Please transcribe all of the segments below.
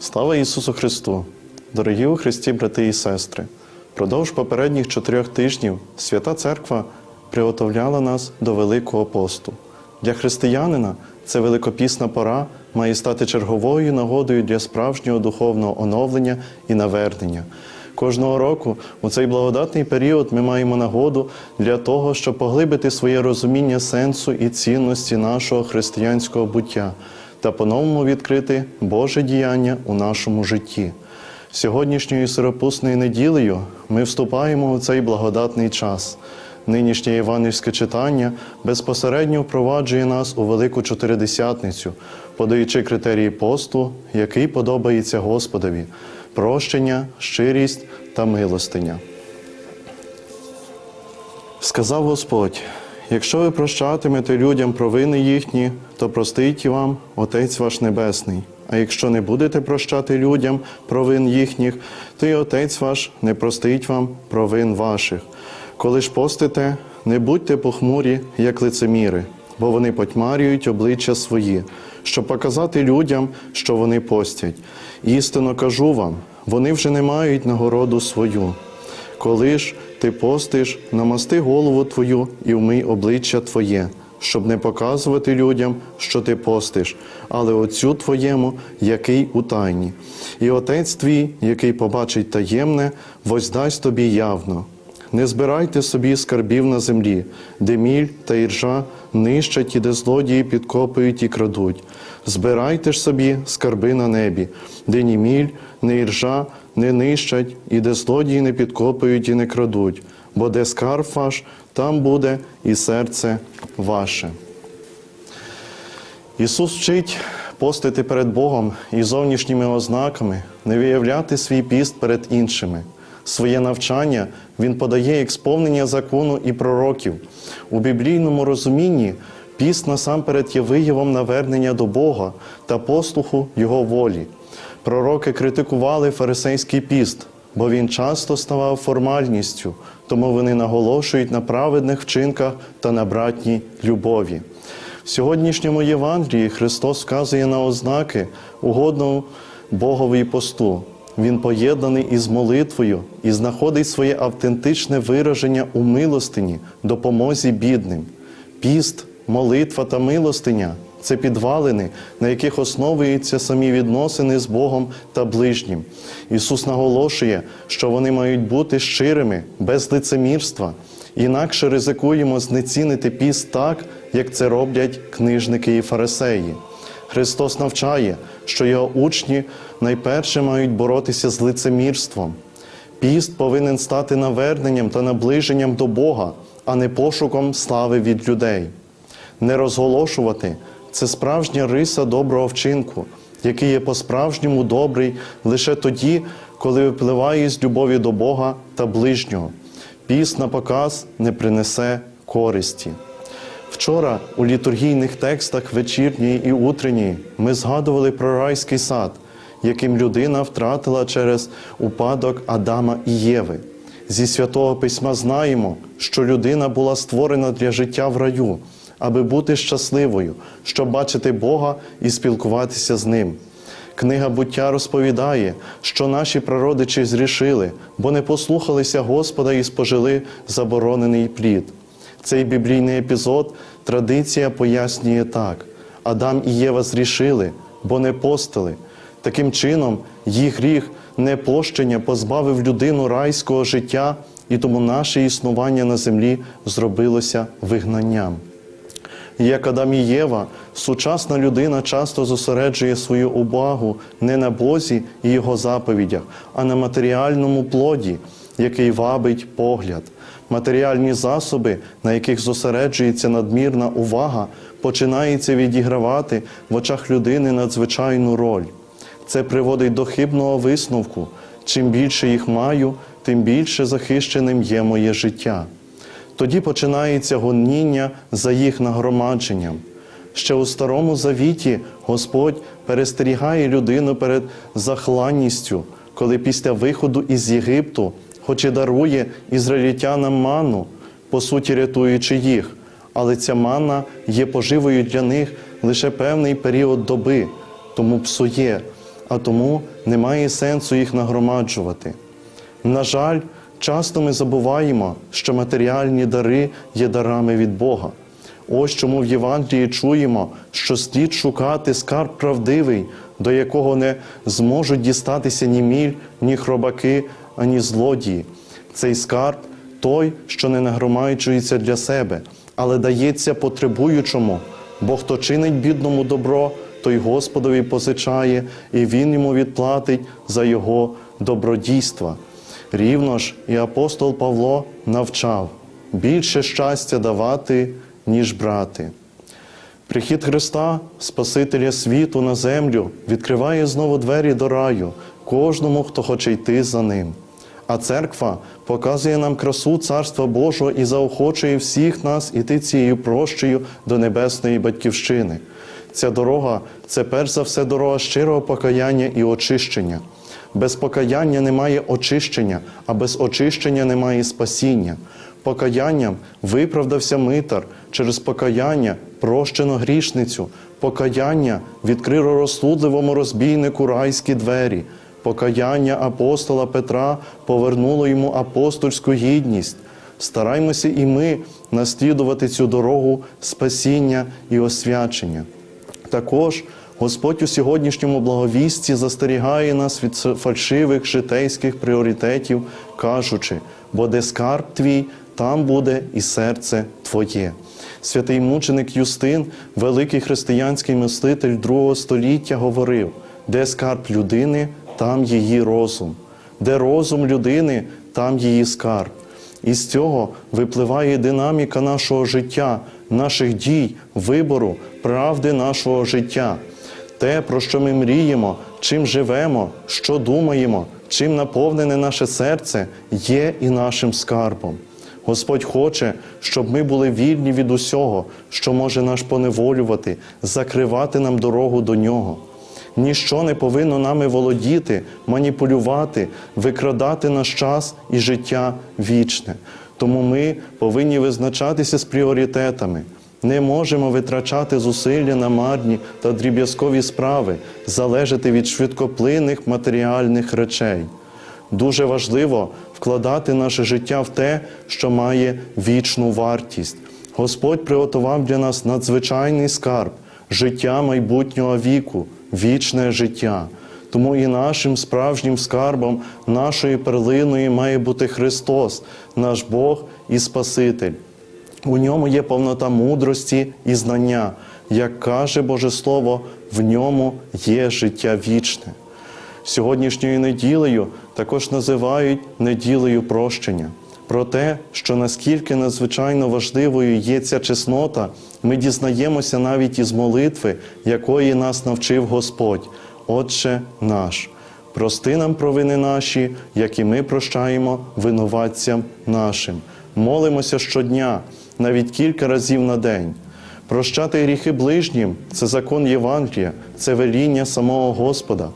Слава Ісусу Христу! Дорогі у Христі, брати і сестри! Продовж попередніх чотирьох тижнів Свята Церква приготовляла нас до Великого посту. Для християнина це великопісна пора має стати черговою нагодою для справжнього духовного оновлення і навернення. Кожного року у цей благодатний період ми маємо нагоду для того, щоб поглибити своє розуміння сенсу і цінності нашого християнського буття та по-новому відкрити Боже діяння у нашому житті. Сьогоднішньою сиропусною неділею ми вступаємо у цей благодатний час. Нинішнє євангельське читання безпосередньо впроваджує нас у велику чотиридесятницю, подаючи критерії посту, який подобається Господові прощення, щирість та милостиня. Сказав Господь: якщо ви прощатимете людям провини їхні, то простить вам Отець ваш Небесний. А якщо не будете прощати людям провин їхніх, то й Отець ваш не простить вам провин ваших. Коли ж постите, не будьте похмурі, як лицеміри, бо вони потьмарюють обличчя свої, щоб показати людям, що вони постять. Істинно кажу вам, вони вже не мають нагороду свою. Коли ж ти постиш, намасти голову твою і вмий обличчя твоє, щоб не показувати людям, що ти постиш, але Отцю твоєму, який у тайні. І Отець твій, який побачить таємне, воздасть тобі явно. Не збирайте собі скарбів на землі, де міль та іржа нищать і де злодії підкопують і крадуть. Збирайте ж собі скарби на небі, де ні міль, ні іржа не нищать, і де злодії не підкопують і не крадуть, бо де скарб ваш, там буде і серце ваше. Ісус вчить постити перед Богом і зовнішніми ознаками, не виявляти свій піст перед іншими. Своє навчання Він подає як сповнення закону і пророків. У біблійному розумінні піст насамперед є виявом навернення до Бога та послуху Його волі. Пророки критикували фарисейський піст, бо він часто ставав формальністю, тому вони наголошують на праведних вчинках та на братній любові. В сьогоднішньому Євангелії Христос вказує на ознаки угодного Богові посту. Він поєднаний із молитвою і знаходить своє автентичне вираження у милостині, допомозі бідним. Піст, молитва та милостиня це підвалини, на яких основуються самі відносини з Богом та ближнім. Ісус наголошує, що вони мають бути щирими, без лицемірства. Інакше ризикуємо знецінити піст так, як це роблять книжники і фарисеї. Христос навчає, що його учні найперше мають боротися з лицемірством. Піст повинен стати наверненням та наближенням до Бога, а не пошуком слави від людей. Не розголошувати це справжня риса доброго вчинку, який є по-справжньому добрий лише тоді, коли випливає з любові до Бога та ближнього. Піст на показ не принесе користі. Вчора у літургійних текстах вечірньої і утренньої ми згадували про райський сад, яким людина втратила через упадок Адама і Єви. Зі святого письма знаємо, що людина була створена для життя в раю, аби бути щасливою, щоб бачити Бога і спілкуватися з Ним. Книга буття розповідає, що наші прародичі зрішили, бо не послухалися Господа і спожили заборонений плід. Цей біблійний епізод традиція пояснює так: Адам і Єва зрішили, бо не постили. Таким чином, їх гріх непощення позбавив людину райського життя, і тому наше існування на землі зробилося вигнанням. Як Адам і Єва, сучасна людина часто зосереджує свою увагу не на Бозі і його заповідях, а на матеріальному плоді, який вабить погляд. Матеріальні засоби, на яких зосереджується надмірна увага, починається відігравати в очах людини надзвичайну роль. Це приводить до хибного висновку: чим більше їх маю, тим більше захищеним є моє життя. Тоді починається гоніння за їх нагромадженням. Ще у Старому Завіті Господь перестерігає людину перед захланністю, коли після виходу із Єгипту, хоч і дарує ізраїльтянам ману, по суті рятуючи їх, але ця манна є поживою для них лише певний період доби, тому псує, а тому немає сенсу їх нагромаджувати. На жаль, часто ми забуваємо, що матеріальні дари є дарами від Бога. Ось чому в Євангелії чуємо, що слід шукати скарб правдивий, до якого не зможуть дістатися ні міль, ні хробаки, ані злодії. Цей скарб той, що не нагромаджується для себе, але дається потребуючому, бо хто чинить бідному добро, той Господові позичає, і Він йому відплатить за його добродійства. Рівно ж і апостол Павло навчав більше щастя давати, ніж брати. Прихід Христа, Спасителя світу на землю, відкриває знову двері до раю кожному, хто хоче йти за ним. А церква показує нам красу Царства Божого і заохочує всіх нас іти цією прощею до небесної батьківщини. Ця дорога це перш за все дорога щирого покаяння і очищення. Без покаяння немає очищення, а без очищення немає спасіння. Покаянням виправдався митар, через покаяння прощено грішницю, покаяння відкрило розсудливому розбійнику райські двері. Покаяння апостола Петра повернуло йому апостольську гідність. Стараймося і ми наслідувати цю дорогу спасіння і освячення. Також Господь у сьогоднішньому благовісті застерігає нас від фальшивих житейських пріоритетів, кажучи, бо де скарб твій, там буде і серце твоє. Святий мученик Юстин, великий християнський мислитель другого століття, говорив: де скарб людини, там її розум, де розум людини, там її скарб. І з цього випливає динаміка нашого життя, наших дій, вибору, правди нашого життя. Те, про що ми мріємо, чим живемо, що думаємо, чим наповнене наше серце, є і нашим скарбом. Господь хоче, щоб ми були вільні від усього, що може нас поневолювати, закривати нам дорогу до нього. Ніщо не повинно нами володіти, маніпулювати, викрадати наш час і життя вічне. Тому ми повинні визначатися з пріоритетами. Не можемо витрачати зусилля на марні та дріб'язкові справи, залежати від швидкоплинних матеріальних речей. Дуже важливо вкладати наше життя в те, що має вічну вартість. Господь приготував для нас надзвичайний скарб, життя майбутнього віку, вічне життя. Тому і нашим справжнім скарбом, нашою перлиною має бути Христос, наш Бог і Спаситель. У ньому є повнота мудрості і знання. Як каже Боже Слово, в ньому є життя вічне. Сьогоднішньою неділею також називають неділею прощення. Про те, що наскільки надзвичайно важливою є ця чеснота, ми дізнаємося навіть із молитви, якої нас навчив Господь, Отче наш. Прости нам провини наші, як і ми прощаємо винуватцям нашим. Молимося щодня, навіть кілька разів на день. Прощати гріхи ближнім це закон Євангелія, це веління самого Господа.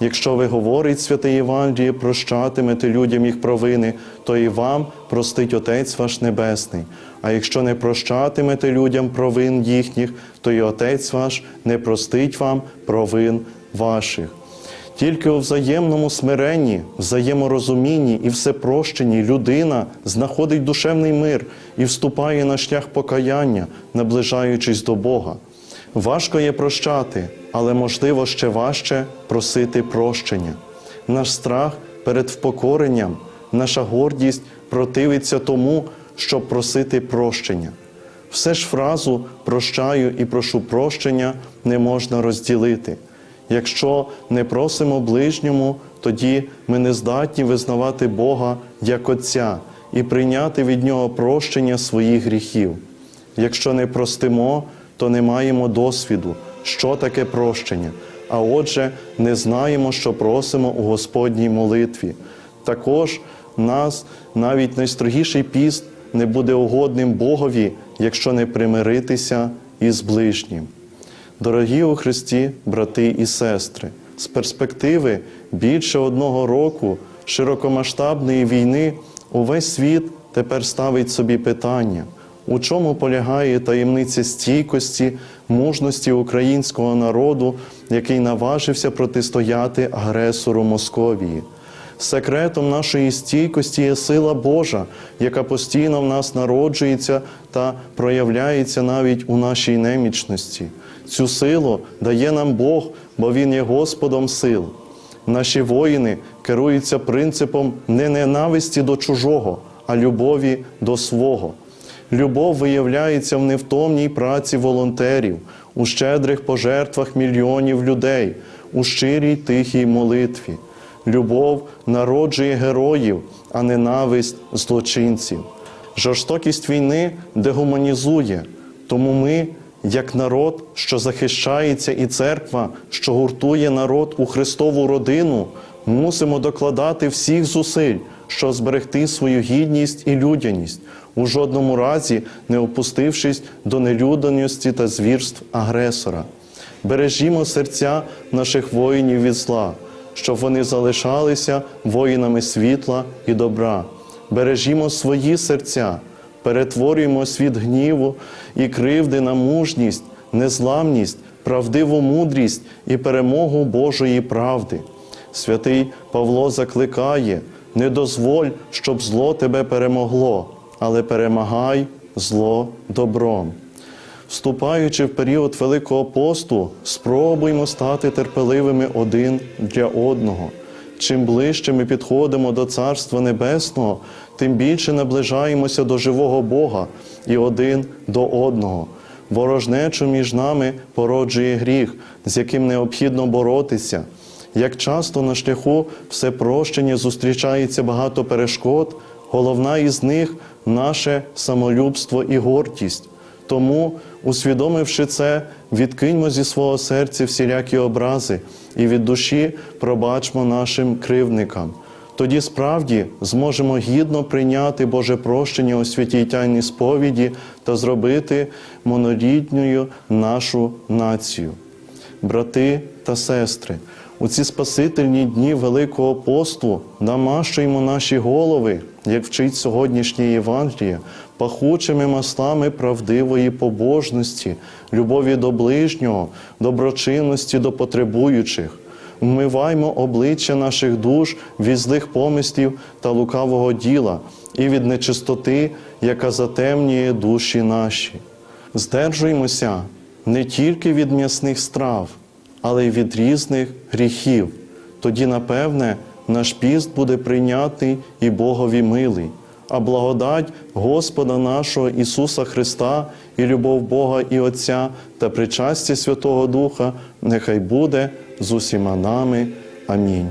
Якщо ви говорить святе Євангеліє, прощатимете людям їх провини, то і вам простить Отець ваш Небесний. А якщо не прощатимете людям провин їхніх, то і Отець ваш не простить вам провин ваших. Тільки у взаємному смиренні, взаєморозумінні і всепрощенні людина знаходить душевний мир і вступає на шлях покаяння, наближаючись до Бога. Важко є прощати, але можливо ще важче просити прощення. Наш страх перед впокоренням, наша гордість противиться тому, щоб просити прощення. Все ж фразу прощаю і прошу прощення не можна розділити. Якщо не просимо ближньому, тоді ми не здатні визнавати Бога як Отця і прийняти від Нього прощення своїх гріхів. Якщо не простимо, то не маємо досвіду, що таке прощення, а отже, не знаємо, що просимо у Господній молитві. Також нас навіть найстрогіший піст не буде угодним Богові, якщо не примиритися із ближнім. Дорогі у Христі, брати і сестри, з перспективи більше одного року широкомасштабної війни увесь світ тепер ставить собі питання, у чому полягає таємниця стійкості, мужності українського народу, який наважився протистояти агресору Московії. Секретом нашої стійкості є сила Божа, яка постійно в нас народжується та проявляється навіть у нашій немічності. Цю силу дає нам Бог, бо Він є Господом сил. Наші воїни керуються принципом не ненависті до чужого, а любові до свого. Любов виявляється в невтомній праці волонтерів, у щедрих пожертвах мільйонів людей, у щирій тихій молитві. Любов народжує героїв, а ненависть злочинців. Жорстокість війни дегуманізує, тому ми, як народ, що захищається, і церква, що гуртує народ у Христову родину, мусимо докладати всіх зусиль, щоб зберегти свою гідність і людяність, у жодному разі не опустившись до нелюдяності та звірств агресора. Бережімо серця наших воїнів від зла, щоб вони залишалися воїнами світла і добра. Бережімо свої серця, перетворюємо світ гніву і кривди на мужність, незламність, правдиву мудрість і перемогу Божої правди. Святий Павло закликає: не дозволь, щоб зло тебе перемогло, але перемагай зло добром. Вступаючи в період Великого посту, спробуймо стати терпеливими один для одного. Чим ближче ми підходимо до Царства Небесного, тим більше наближаємося до живого Бога і один до одного. Ворожнечу між нами породжує гріх, з яким необхідно боротися. Як часто на шляху всепрощення зустрічається багато перешкод, головна із них наше самолюбство і гордість. Тому, усвідомивши це, відкиньмо зі свого серця всілякі образи і від душі пробачмо нашим кривдникам. Тоді справді зможемо гідно прийняти Боже прощення у святій тайній сповіді та зробити монорідною нашу націю. Брати та сестри, у ці спасительні дні Великого посту намащуємо наші голови, як вчить сьогоднішнє Євангеліє, пахучими маслами правдивої побожності, любові до ближнього, доброчинності до потребуючих. Вмиваймо обличчя наших душ від злих помислів та лукавого діла і від нечистоти, яка затемнює душі наші. Здержуймося не тільки від м'ясних страв, але й від різних гріхів. Тоді, напевне, наш піст буде прийнятий і Богові милий, а благодать Господа нашого Ісуса Христа і любов Бога і Отця та причастя Святого Духа нехай буде з усіма нами. Амінь.